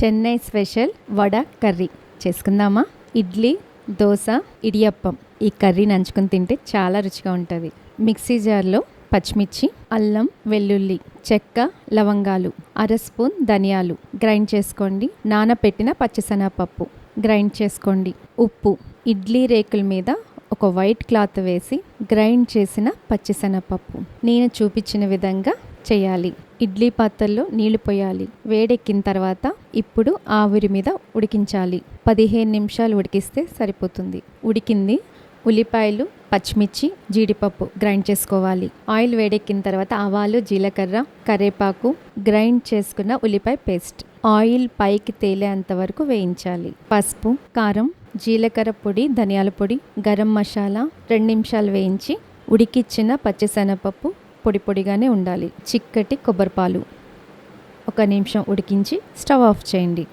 Chennai special vada curry చేసుకుందామా? ఇడ్లీ దోశ ఇడియప్పం. ఈ curry నంచుకుని తింటే చాలా రుచిగా ఉంటుంది. మిక్సీ జార్లో పచ్చిమిర్చి అల్లం వెల్లుల్లి చెక్క లవంగాలు అర స్పూన్ ధనియాలు. గ్రైండ్ చేసుకోండి. నానబెట్టిన పచ్చిసెనగపప్పు గ్రైండ్ చేసుకోండి. ఉప్పు. ఇడ్లీ రేకుల మీద ఒక వైట్ క్లాత్ వేసి గ్రైండ్ చేసిన పచ్చిశనగపప్పు. నేను చూపించిన విధంగా చేయాలి. ఇడ్లీ పాత్రలో నీళ్ళు పోయాలి. వేడెక్కిన తర్వాత ఇప్పుడు ఆవిరి మీద ఉడికించాలి. పదిహేను నిమిషాలు ఉడికిస్తే సరిపోతుంది. ఉడికింది ఉల్లిపాయలు పచ్చిమిర్చి జీడిపప్పు గ్రైండ్ చేసుకోవాలి. ఆయిల్ వేడెక్కిన తర్వాత ఆవాలు జీలకర్ర కరేపాకు గ్రైండ్ చేసుకున్న ఉల్లిపాయ పేస్ట్. ఆయిల్ పైకి తేలేంత వరకు వేయించాలి. పసుపు కారం జీలకర్ర పొడి ధనియాల పొడి గరం మసాలా రెండు నిమిషాలు వేయించి ఉడికిచ్చిన పచ్చిశనగపప్పు పొడి పొడిగానే ఉండాలి. చిక్కటి కొబ్బరిపాలు. ఒక నిమిషం ఉడికించి స్టవ్ ఆఫ్ చేయండి.